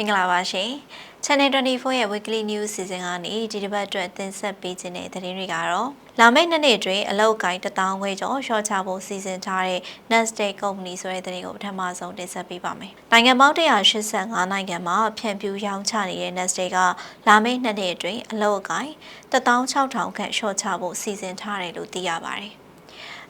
မင်္ဂလာပါရှင် Channel 24ရဲ့ Weekly News Season ကနေဒီတစ်ပတ်အတွက်တင်ဆက်ပေးခြင်းတဲ့သတင်းတွေကတော့လာမယ့်နှစ်နှစ်အတွင်းအလောက်ကိုင်း1000ခွဲကျော်ရှော့ချဖို့စီစဉ်ထားတဲ့ Nasdaq Company ဆိုတဲ့သတင်းကိုပထမဆုံးတင်ဆက်ပေးပါမယ်။နိုင်ငံပေါင်း185နိုင်ငံမှာဖြန့်ဖြူးရောင်းချနေတဲ့ Nasdaq ကလာမယ့်နှစ်နှစ်အတွင်းအလောက်ကိုင်း16000ခန့်ရှော့ချဖို့စီစဉ်ထားတယ်လို့သိရပါတယ်။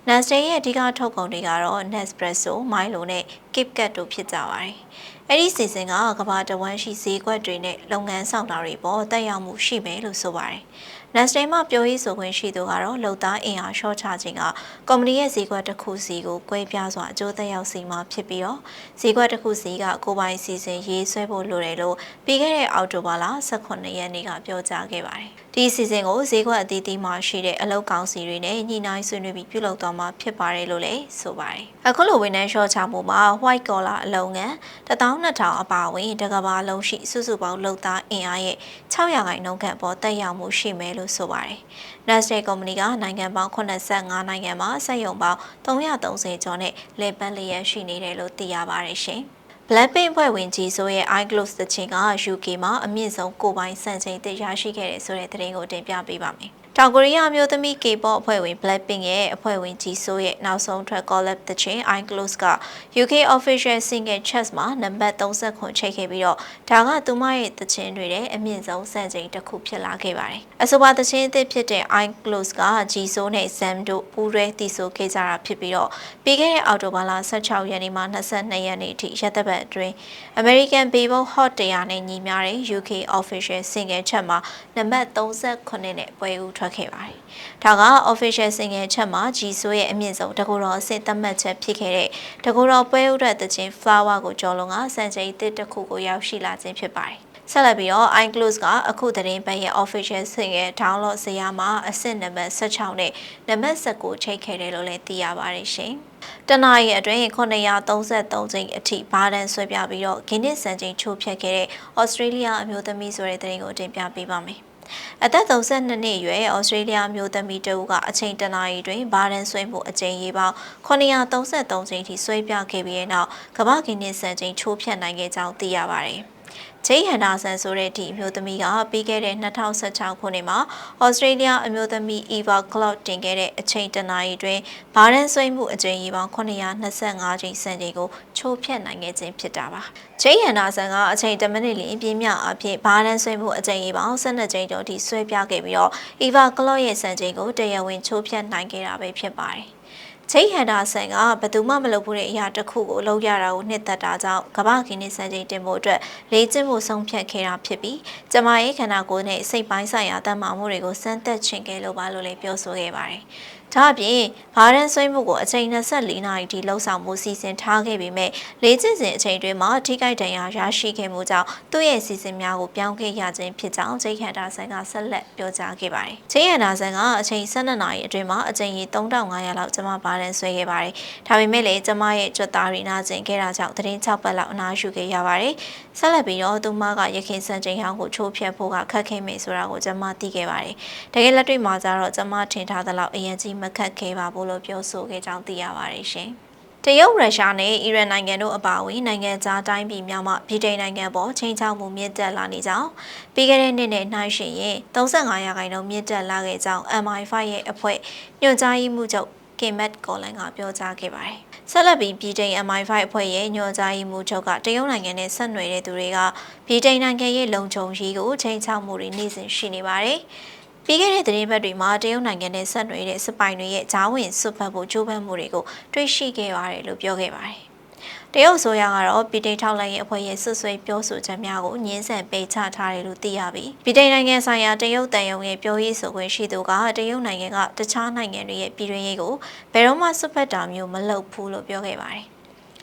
Nasdaq ရဲ့အဓိကထုတ်ကုန်တွေကတော့ Nespresso, Milo နဲ့ KitKat တို့ဖြစ်ကြပါတယ်။အဲ့ဒီစီစဉ်ကကဘာတဝမ်းရှိဈေးကွက်တွေနဲ့လုပ်ငန်းဆောင်တာတွေပေါ်တက်ရောက်မှုရှိမယ်လို့ဆိုပါတယ်။ Nestle မှပြောရေးဆိုခွင့်ရှိသူကတော့လုံသားအင်အားရှော့ချခြင်းကကုမ္ပဏီရဲ့ဈေးကွက်တစ်ခုစီကိုကွဲပြားစွာအကျိုးသက်ရောက်စေမှာဖြစ်ပြီးတော့ဈေးကွက်တစ်ခုစီကကိုပိုင်စီစဉ်ရေးဆွဲဖို့လိုတယ်လို့ပြီးခဲ့တဲ့အောက်တိုဘာလ18ရက်နေ့ကပြောကြားခဲ့ပါတယ်။ ဒီစီစဉ်ကိုဈေးကွက်အသီးသီးမှာရှိတဲ့အလုပ်ကောင်စီတွေနဲ့ညှိနှိုင်းဆွေးနွေးပြီးပြုလုပ်သွားမှာဖြစ်ပါတယ်လို့လည်းဆိုပါတယ်။အခုလိုဝန်ထမ်းရှော့ချမှုမှာ white collar အလုပ်ငန်း12000အပါအဝင်တကဘာလုံးရှိစုစုပေါင်းလုပ်သားအင်အားရဲ့600ခိုင်နှုန်းခန့်ပေါ်တက်ရောက်မှုရှိမယ်လို့ဆိုပါတယ်။ Nasdaq ကုမ္ပဏီကနိုင်ငံပေါင်း85နိုင်ငံမှာစက်ရုံပေါင်း330ကျော်နဲ့လည်ပတ်လျက်ရှိနေတယ်လို့သိရပါတယ်ရှင်။ Blackpink ဖွဲ့ဝင်ကြီးဆိုရဲ့ iGloss သချင်းက UK မှာအမြင့်ဆုံးကိုပိုင်စံချိန်တစ်ရရှိခဲ့တဲ့ဆိုတဲ့သတင်းကိုတင်ပြပေးပါမယ်။ တောင်ကိုရီးယားမျိုးသမီး K-pop အဖွဲ့ဝင် Blackpink ရဲ့အဖွဲ့ဝင်ကြီးဆိုရဲ့နောက်ဆုံးထွက် collab သချင်း I Close က UK official single charts မှာနံပါတ်30ခွန်ချိတ်ခဲ့ပြီးတော့ဒါကသူမရဲ့သချင်းတွေရဲ့အမြင့်ဆုံးစံချိန်တစ်ခုဖြစ်လာခဲ့ပါတယ်။အဆိုပါသချင်းအသစ်ဖြစ်တဲ့ I Close က Jisoo နဲ့ Sam တို့ပူးရဲတည်ဆိုခဲ့ကြတာဖြစ်ပြီးတော့ပြီးခဲ့တဲ့အောက်တိုဘာလ16ရက်နေ့မှ22ရက်နေ့အထိရက်သပတ်အတွင်း American Billboard Hot 100နဲ့ညီမျှတဲ့ UK official single chart မှာနံပါတ်38နဲ့ပွဲဦးထွက်ခဲ့ပါတယ်။ဒါက official single ချက်မှာ Jisoo ရဲ့အမြင့်ဆုံးတကူတော်အဆင့်သတ်မှတ်ချက်ဖြစ်ခဲ့တဲ့တကူတော်ပွဲဦးတဲ့တခြင်း flower ကိုကျော်လွန်ကစံချိန်တစ်တစ်ခုကိုရောက်ရှိလာခြင်းဖြစ်ပါတယ်။ဆက်လက်ပြီးတော့ iClose ကအခုသတင်းပတ်ရဲ့ official single download ဇယားမှာအဆင့်နံပါတ်16နဲ့နံပါတ်19ချိတ်ခဲ့တယ်လို့လည်းသိရပါတယ်ရှင်။တနအီအတွင်း933ချိန်အထိဘားတန်းဆွဲပြပြီးတော့ Guinness စံချိန်ချိုးဖျက်ခဲ့တဲ့ Australia အမျိုးသမီးဆိုတဲ့သတင်းကိုတင်ပြပေးပါမယ်။ အသက်32နှစ်အရွယ်ဩစတြေးလျမျိုးသမီးတဦးကအချိန်တနာရီတွင်ဘားဒန်ဆွဲမှုအကြိမ်ရေပေါင်း933ချိန်ထိဆွဲပြခဲ့ပြီးတဲ့နောက်ကမ္ဘာဂိနစ်စံချိန်ချိုးဖျက်နိုင်ခဲ့ကြောင်းသိရပါတယ်။ ဂျိဟန်နာဆန်ဆိုတဲ့ဒီအမျိုးသမီးကပြီးခဲ့တဲ့2016ခုနှစ်မှာဩစတြေးလျအမျိုးသမီး Eva Cloud တင်ခဲ့တဲ့အချိန်တနာရီတွင်ဘားဒန်ဆွေးမှုအကြိမ်ရေပေါင်း925ချိန်စံချိန်ကိုချိုးဖျက်နိုင်ခဲ့ခြင်းဖြစ်တာပါ။ဂျိဟန်နာဆန်ကအချိန်10မိနစ်လင်းပြင်းမြအဖြစ်ဘားဒန်ဆွေးမှုအကြိမ်ရေပေါင်း12ချိန်ကျော်ထိဆွဲပြခဲ့ပြီးတော့ Eva Cloud ရဲ့စံချိန်ကိုတရားဝင်ချိုးဖျက်နိုင်ခဲ့တာပဲဖြစ်ပါတယ်။ ချိတ်ဟန်ဒါဆန်ကဘယ်သူမှမလုပ်ဘူးတဲ့အရာတစ်ခုကိုလုပ်ရတာကိုနှစ်သက်တာကြောင့်ကမ္ဘာခင်းနေစံချိန်တင်ဖို့အတွက်လေ့ကျင့်မှုဆုံးဖြတ်ခဲ့တာဖြစ်ပြီးကျမရဲ့ခန္ဓာကိုယ်နဲ့စိတ်ပိုင်းဆိုင်ရာတတ်မှမှုတွေကိုစမ်းသပ်ခြင်းခဲ့လို့ပါလို့လည်းပြောဆိုခဲ့ပါတယ်။ ဒါအပြင်ဘာရန်ဆွေးမှုကိုအချိန်24နာရီထိလှုပ်ဆောင်မှုစီစဉ်ထားခဲ့ပေမဲ့လေ့ကျင့်စဉ်အချိန်တွင်မှထိခိုက်ဒဏ်ရာရရှိခဲ့မှုကြောင့်သူ့ရဲ့စီစဉ်များကိုပြောင်းခဲ့ရခြင်းဖြစ်ကြောင်းဂျိတ်ခန်ဒါဆန်ကဆက်လက်ပြောကြားခဲ့ပါတယ်။ဂျိတ်ခန်ဒါဆန်ကအချိန်12နာရီအတွင်းမှာအချိန်ကြီး3500လောက်ကျမဘာရန်ဆွဲခဲ့ပါတယ်။ဒါပေမဲ့လည်းကျမရဲ့ကြွသားရီနာကျင်ခဲ့တာကြောင့်သတင်း6ပတ်လောက်အနားယူခဲ့ရပါတယ်။ဆက်လက်ပြီးတော့သူမကရခင်စံချိန်ဟောင်းကိုချိုးဖျက်ဖို့ကခက်ခဲမိဆိုတာကိုကျမသိခဲ့ပါတယ်။တကယ်လက်တွေ့မှာကျတော့ကျမထင်ထားသလောက်အရင်ကြီးမခက်ခဲပါဘူးလို့ပြောဆိုခဲ့ကြောင်းသိရပါတယ်ရှင်။တရုတ်ရုရှားနဲ့အီရန်နိုင်ငံတို့အပါအဝင်နိုင်ငံခြားတိုင်းပြည်များမှဗြိတိန်နိုင်ငံပေါ်ချိန်ချောက်မှုမြင့်တက်လာနေကြောင်းပြီးခဲ့တဲ့နှစ်နဲ့နှိုင်းယှဉ်ရင်35ရာခိုင်နှုန်းမြင့်တက်လာခဲ့ကြောင်း MI5 ရဲ့အဖွဲ့ညွှန်ကြားရေးမှူးချုပ်ကင်မတ်ကော်လန်ကပြောကြားခဲ့ပါတယ်။ဆက်လက်ပြီးပြည်တိန် MI5 အဖွဲ့ရဲ့ညွှန်ကြားရေးမှူးချုပ်ကတရုတ်နိုင်ငံနဲ့ဆက်နွယ်တဲ့သူတွေကပြည်တိန်နိုင်ငံရဲ့လုံခြုံရေးကိုချိန်ချောက်မှုတွေနေ့စဉ်ရှိနေပါတယ်။ ပြီးခဲ့တဲ့သတင်းပတ်တွေမှာတရုတ်နိုင်ငံနဲ့ဆက်နွယ်တဲ့စပိုင်တွေရဲ့ဂျားဝင်ဆွတ်ဖက်ဖို့ကြိုးပမ်းမှုတွေကိုတွေ့ရှိခဲ့ရတယ်လို့ပြောခဲ့ပါတယ်။တရုတ်ဆိုရကတော့ပြည်တိန်ထောက်လိုင်းရဲ့အဖွဲ့ရဲ့ဆွဆွဲပြောဆိုချက်များကိုညှင်းဆန်ပေးချထားတယ်လို့သိရပြီးပြည်တိန်နိုင်ငံဆိုင်ရာတရုတ်တန်ယုံရဲ့ပြောရေးဆိုခွင့်ရှိသူကတရုတ်နိုင်ငံကတခြားနိုင်ငံတွေရဲ့ပြည်တွင်းရေးကိုဘယ်တော့မှဆွတ်ဖက်တာမျိုးမလုပ်ဘူးလို့ပြောခဲ့ပါတယ်။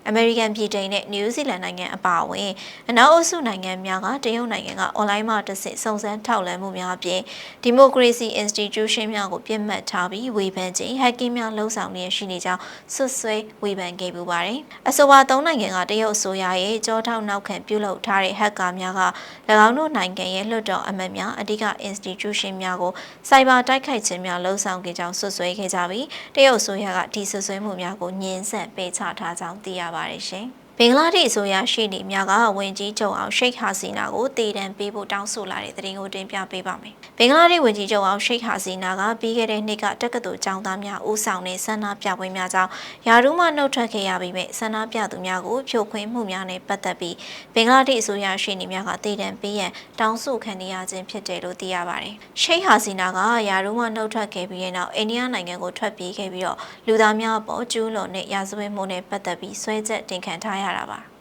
အမေရိကန်ပြည်ထိုင်နဲ့နယူးဇီလန်နိုင်ငံအပါအဝင်အနောက်အုပ်စုနိုင်ငံများကတရုတ်နိုင်ငံကအွန်လိုင်းမှာတဆင့်စုံစမ်းထောက်လှမ်းမှုများအပြင်ဒီမိုကရေစီ institution များကိုပြစ်မှတ်ထားပြီးဝေဖန်ခြင်းဟက်ကင်းများလှုံ့ဆော်နေရှိနေကြောင်းဆွဆွဲဝေဖန်ခဲ့ပူပါတယ်။အဆိုပါသုံးနိုင်ငံကတရုတ်အစိုးရရဲ့ကြောထောက်နောက်ခံပြုလုပ်ထားတဲ့ဟက်ကာများက၎င်းတို့နိုင်ငံရဲ့လွှတ်တော်အမတ်များအဓိက institution များကိုစိုက်ဘာတိုက်ခိုက်ခြင်းများလှုံ့ဆော်ခဲ့ကြောင်းဆွဆွဲခဲ့ကြပြီးတရုတ်အစိုးရကဒီဆွဆွဲမှုများကိုညှင်းဆန်ပယ်ချထားကြောင်းသိရပါတယ်ရှင်။ ဘင်္ဂလားဒေ့ရှ်အစိုးရရှိနေများကဝင်ကြီးချုပ်အောင်ရှိတ်ဟာစီနာကိုတည်တံပေးဖို့တောင်းဆိုလာတဲ့သတင်းကိုတင်ပြပေးပါမယ်။ဘင်္ဂလားဒေ့ရှ်ဝင်ကြီးချုပ်အောင်ရှိတ်ဟာစီနာကပြီးခဲ့တဲ့နှစ်ကတက္ကသိုလ်ကျောင်းသားများဦးဆောင်တဲ့ဆန္ဒပြပွဲများကြောင့်ယာရုမှနှုတ်ထွက်ခဲ့ရပြီးမြဲဆန္ဒပြသူများကိုဖြိုခွင်းမှုများနဲ့ပတ်သက်ပြီးဘင်္ဂလားဒေ့ရှ်အစိုးရရှိနေများကတည်တံပေးရန်တောင်းဆိုခံနေရခြင်းဖြစ်တယ်လို့သိရပါတယ်။ရှိတ်ဟာစီနာကယာရုမှနှုတ်ထွက်ခဲ့ပြီးတဲ့နောက်အိန္ဒိယနိုင်ငံကိုထွက်ပြေးခဲ့ပြီးတော့လူသားများအပေါ်ကျူးလွန်တဲ့ရာဇဝတ်မှုနဲ့ပတ်သက်ပြီးဆွဲချက်တင်ခံထားရတာပါ။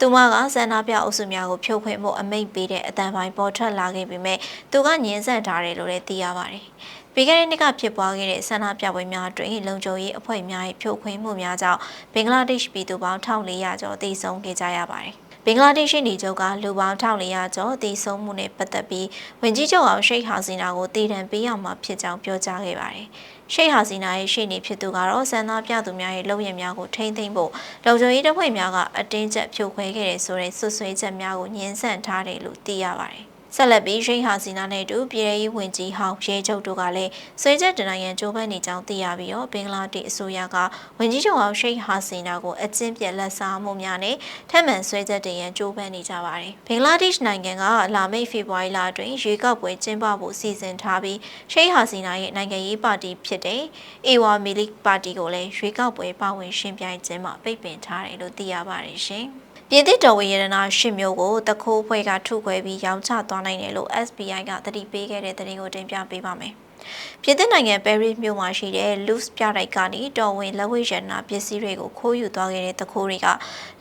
သူမကဆန္ဒပြအုပ်စုများကိုဖြုတ်ခွင့်ဖို့အမိန့်ပေးတဲ့အတန်ပိုင်းပေါ်ထွက်လာခဲ့ပေမဲ့သူကညှင်းဆန်ထားတယ်လို့လည်းသိရပါတယ်။ပြီးခဲ့တဲ့နှစ်ကဖြစ်ပွားခဲ့တဲ့ဆန္ဒပြပွဲများတွင်လုံခြုံရေးအဖွဲ့များ၏ဖြိုခွင်းမှုများကြောင့်ဘင်္ဂလားဒေ့ရှ်ပြည်သူပေါင်း1400ကျော်သေဆုံးခဲ့ကြရပါတယ်။ ဘင်္ဂလားဒေ့ရှ်နေချုပ်ကလူပေါင်း1400ကျော်သေဆုံးမှုနဲ့ပတ်သက်ပြီးဝင်ကြီးချုပ်အောင်ရှိတ်ဟာစီနာကိုတည်တံပေးရမှာဖြစ်ကြောင်းပြောကြားခဲ့ပါတယ်။ရှိတ်ဟာစီနာရဲ့ရှေ့နေဖြစ်သူကတော့စံသားပြသူများရဲ့လုပ်ရည်များကိုထိမ့်သိမ့်ဖို့လုံခြုံရေးတပ်ဖွဲ့များကအတင်းကျပ်ဖြိုခွဲခဲ့တဲ့ဆိုတဲ့ဆွဆွေးချက်များကိုညှင်းဆန်ထားတယ်လို့သိရပါတယ် ဆက်လက်ပြီးရှိဟာစီနာနဲ့အတူပြည်ထောင်ဝင်ကြီးဟောင်းရဲချုပ်တို့ကလည်းဆွေးချက်တနိုင်ရန်ကြိုးပမ်းနေကြောင်းသိရပြီးတော့ဘင်္ဂလားဒေ့ရှ်အစိုးရကဝင်ကြီးချုပ်ဟောင်းရှိဟာစီနာကိုအကျဉ်းပြက်လက်စားမှုများနဲ့ထပ်မံဆွေးချက်တင်ရန်ကြိုးပမ်းနေကြပါတယ်။ဘင်္ဂလားဒေ့ရှ်နိုင်ငံကလာမယ့်ဖေဖော်ဝါရီလအတွင်းရွေးကောက်ပွဲကျင်းပဖို့စီစဉ်ထားပြီးရှိဟာစီနာရဲ့နိုင်ငံရေးပါတီဖြစ်တဲ့အေဝါမီလီပါတီကိုလည်းရွေးကောက်ပွဲပါဝင်ရှင်ပြိုင်ခြင်းမှာပိတ်ပင်ထားတယ်လို့သိရပါတယ်ရှင်။ ပြည်သစ်တော်ဝင်ရတနာရှစ်မျိုးကိုတခိုးဖွဲ့ကထုတ်ခွဲပြီးရောင်းချသွားနိုင်တယ်လို့ SBI ကတတိပေးခဲ့တဲ့သတင်းကိုတင်ပြပေးပါမယ်။ပြည်သစ်နိုင်ငံပဲရစ်မြို့မှာရှိတဲ့ Loose ပြတိုက်ကနေတော်ဝင်လက်ဝဲရတနာပစ္စည်းတွေကိုခိုးယူသွားခဲ့တဲ့တခိုးတွေက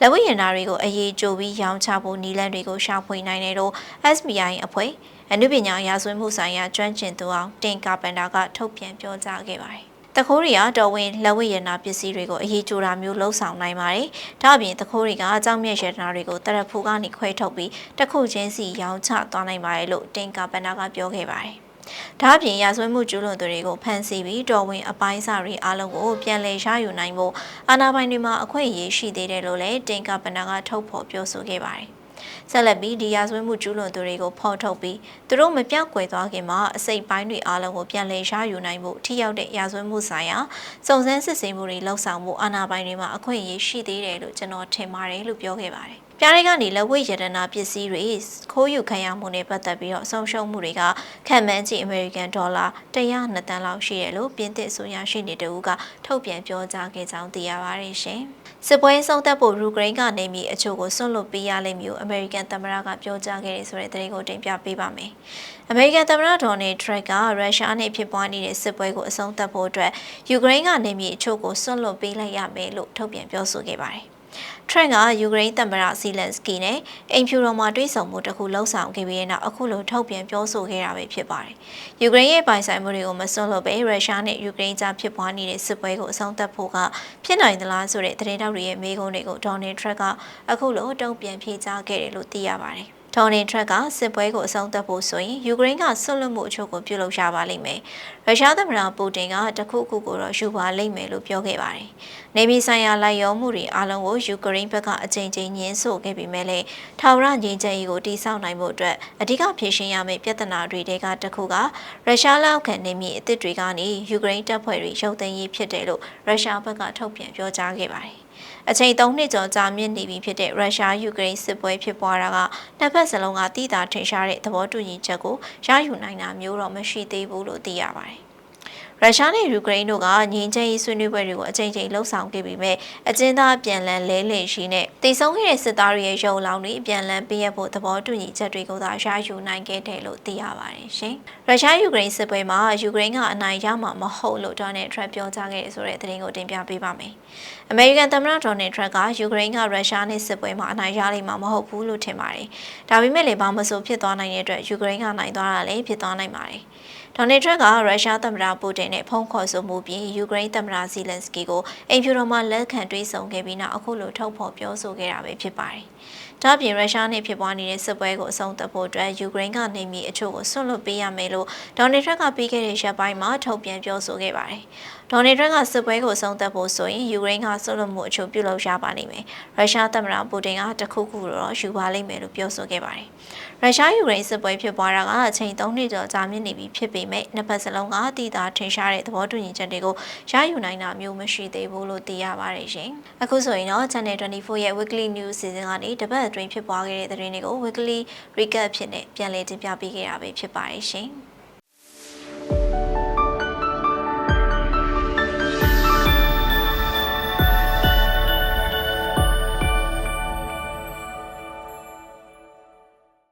လက်ဝဲရတနာတွေကိုအရေးကြိုပြီးရောင်းချဖို့နည်းလမ်းတွေကိုရှာဖွေနိုင်တယ်လို့ SBI အဖွဲ့အနုပညာရာဇဝတ်မှုဆိုင်ရာကျွမ်းကျင်သူအောင်တင်ကာပန်တာကထုတ်ပြန်ပြောကြားခဲ့ပါတယ် တခိုးတွေကတော်ဝင်လက်ဝဲရနာပစ္စည်းတွေကိုအရေးကြိုတာမျိုးလှုပ်ဆောင်နိုင်ပါတယ်။ဒါ့အပြင်တခိုးတွေကအကြောင်းမြတ်ရတနာတွေကိုတရဖူကနေခွဲထုတ်ပြီးတခုချင်းစီရောင်းချသွားနိုင်ပါတယ်လို့တင်ကာပနာကပြောခဲ့ပါတယ်။ဒါ့အပြင်ရာဇဝတ်မှုကျူးလွန်သူတွေကိုဖမ်းဆီးပြီးတော်ဝင်အပိုင်းစာတွေအားလုံးကိုပြန်လည်ရယူနိုင်ဖို့အာဏာပိုင်တွေမှာအခွင့်အရေးရှိသေးတယ်လို့လည်းတင်ကာပနာကထုတ်ဖော်ပြောဆိုခဲ့ပါတယ်။ ဆက်လက်ပြီးဒီရာဇဝတ်မှုကျူးလွန်သူတွေကိုဖော်ထုတ်ပြီးသူတို့မပြောက်ကွယ်သွားခင်မှာအစိတ်ပိုင်းတွေအားလုံးကိုပြန်လည်ရယူနိုင်ဖို့ထိရောက်တဲ့ရာဇဝတ်မှုဆိုင်ရာစုံစမ်းစစ်ဆေးမှုတွေလှုပ်ဆောင်မှုအာဏာပိုင်တွေမှာအခွင့်အရေးရှိသေးတယ်လို့ကျွန်တော်ထင်ပါတယ်လို့ပြောခဲ့ပါတယ်ပြားတွေကနေလက်ဝဲရတနာပစ္စည်းတွေခိုးယူခံရမှုနဲ့ပတ်သက်ပြီးတော့ဆုံးရှုံးမှုတွေကခံမှန်းကြည့်အမေရိကန်ဒေါ်လာ102တန်းလောက်ရှိတယ်လို့ပြင်သစ်ဆိုရရှိနေတူကထုတ်ပြန်ပြောကြားခဲ့ကြောင်းသိရပါတယ်ရှင်။ စစ်ပွဲဆုံးသက်ဖို့ယူကရိန်းကနေပြီးအချို့ကိုဆွန့်လွတ်ပေးရလိမ့်မည်လို့အမေရိကန်သမ္မတကပြောကြားခဲ့တယ်ဆိုတဲ့သတင်းကိုတင်ပြပေးပါမယ်။အမေရိကန်သမ္မတဒေါ်နယ်ထရက်ကရုရှားနဲ့ဖြစ်ပွားနေတဲ့စစ်ပွဲကိုအဆုံးသတ်ဖို့အတွက်ယူကရိန်းကနေပြီးအချို့ကိုဆွန့်လွတ်ပေးလိုက်ရမယ်လို့ထုတ်ပြန်ပြောဆိုခဲ့ပါတယ်။ ထရန့်ကယူကရိန်းသမ္မတဇီလန်စကီနဲ့အိမ်ဖြူတော်မှာတွေ့ဆုံမှုတစ်ခုလှုပ်ဆောင်ခဲ့ပြီးတဲ့နောက်အခုလိုထုတ်ပြန်ပြောဆိုခဲ့တာပဲဖြစ်ပါတယ်။ယူကရိန်းရဲ့ပိုင်ဆိုင်မှုတွေကိုမစွန့်လွတ်ပဲရုရှားနဲ့ယူကရိန်းကြားဖြစ်ပွားနေတဲ့စစ်ပွဲကိုအဆုံးသတ်ဖို့ကဖြစ်နိုင်သလားဆိုတဲ့သတင်းတောက်တွေရဲ့မေးခွန်းတွေကိုဒေါ်နယ်ထရက်ကအခုလိုတုံ့ပြန်ဖြေကြားခဲ့တယ်လို့သိရပါတယ်။ ဒေါ်နယ်ထရက်ကစစ်ပွဲကိုအဆုံးသတ်ဖို့ဆိုရင်ယူကရိန်းကဆွတ်လွတ်မှုအချို့ကိုပြုလုပ်ရပါလိမ့်မယ်။ရုရှားသမ္မတပူတင်ကတခုခုကိုတော့ယူပါလိမ့်မယ်လို့ပြောခဲ့ပါတယ်။နေပြည်ဆိုင်ရာလိုက်ရောမှုတွေအားလုံးကိုယူကရိန်းဘက်ကအကြိမ်ကြိမ်ညှင်းဆို့ခဲ့ပေမဲ့လည်းထာဝရငြိမ်းချမ်းရေးကိုတည်ဆောက်နိုင်ဖို့အတွက်အဓိကဖြေရှင်းရမယ့်ပြဿနာတွေတဲကတခုကရုရှားလက်အောက်ခံနေမြေအစ်စ်တွေကနေယူကရိန်းတပ်ဖွဲ့တွေရုပ်သိမ်းရေးဖြစ်တယ်လို့ရုရှားဘက်ကထုတ်ပြန်ပြောကြားခဲ့ပါတယ် အချိန်၃နှစ်ကျော်ကြာမြင့်နေပြီဖြစ်တဲ့ရုရှားယူကရိန်းစစ်ပွဲဖြစ်ပွားတာကနှစ်ဖက်စလုံးကတိတာထင်ရှားတဲ့သဘောတူညီချက်ကိုရယူနိုင်တာမျိုးတော့မရှိသေးဘူးလို့သိရပါတယ် ရုရှားနဲ့ယူကရိန်းတို့ကငြိမ်းချမ်းရေးဆွေးနွေးပွဲတွေကိုအကြိမ်ကြိမ်လှုပ်ဆောင်ခဲ့ပြီးမြဲအကျဉ်းသားပြန်လည်လဲလှယ်ရှိနဲ့တည်ဆုံးခဲ့တဲ့စစ်သားတွေရဲ့ရုံလောင်တွေပြန်လည်ပေးရဖို့သဘောတူညီချက်တွေကိုသာရယူနိုင်ခဲ့တယ်လို့သိရပါတယ်ရှင်။ရုရှားယူကရိန်းစစ်ပွဲမှာယူကရိန်းကအနိုင်ရမှာမဟုတ်လို့ဒေါ်နယ်ထရန့်ပြောကြားခဲ့တယ်ဆိုတဲ့သတင်းကိုတင်ပြပေးပါမယ်။အမေရိကန်သမ္မတဒေါ်နယ်ထရန့်ကယူကရိန်းကရုရှားနဲ့စစ်ပွဲမှာအနိုင်ရလိမ့်မှာမဟုတ်ဘူးလို့ထင်ပါတယ်။ဒါပေမဲ့လည်းဘာမဆိုဖြစ်သွားနိုင်တဲ့အတွက်ယူကရိန်းကနိုင်သွားတာလည်းဖြစ်သွားနိုင်ပါတယ်။ဒေါ်နယ်ထရန့်ကရုရှားသမ္မတပူတင်နဲ့ဖုန်းခေါ်ဆိုမှုပြီးယူကရိန်းသမ္မတဇီလန်စကီကိုအိမ်ဖြူတော်မှာလက်ခံတွေ့ဆုံခဲ့ပြီးနောက်အခုလိုထုတ်ဖော်ပြောဆိုခဲ့တာပဲဖြစ်ပါတယ်။။ ဒါ့အပြင်ရုရှားနဲ့ဖြစ်ပွားနေတဲ့စစ်ပွဲကိုအဆုံးသတ်ဖို့အတွက်ယူကရိန်းကနေမြေအချို့ကိုဆွန့်လွတ်ပေးရမယ်လို့ဒေါ်နယ်ထရန့်ကပြီးခဲ့တဲ့ရက်ပိုင်းမှာထုတ်ပြန်ပြောဆိုခဲ့ပါတယ်။ဒေါ်နယ်ထရန့်ကစစ်ပွဲကိုအဆုံးသတ်ဖို့ဆိုရင်ယူကရိန်းကဆွန့်လွတ်မှုအချို့ပြုလုပ်ရပါလိမ့်မယ်။ရုရှားသမ္မတပူတင်ကတခုခုတော့ယူပါလိမ့်မယ်လို့ပြောဆိုခဲ့ပါတယ်။ရုရှားယူကရိန်းစစ်ပွဲဖြစ်ပွားတာကအချိန်3နှစ်ကျော်ကြာမြင့်နေပြီဖြစ်ပေမဲ့နှစ်ဖက်စလုံးကတည်တာထင်ရှားတဲ့သဘောတူညီချက်တွေကိုရယူနိုင်တာမျိုးမရှိသေးဘူးလို့သိရပါတယ်ရှင်။အခုဆိုရင်တော့ Channel 24ရဲ့ Weekly News Season ကနေတပတ်အတွင်းဖြစ်ပွားခဲ့တဲ့သတင်းတွေကို Weekly Recap ဖြစ်နေပြန်လည်တင်ပြပေးခဲ့တာပဲဖြစ်ပါတယ်ရှင်။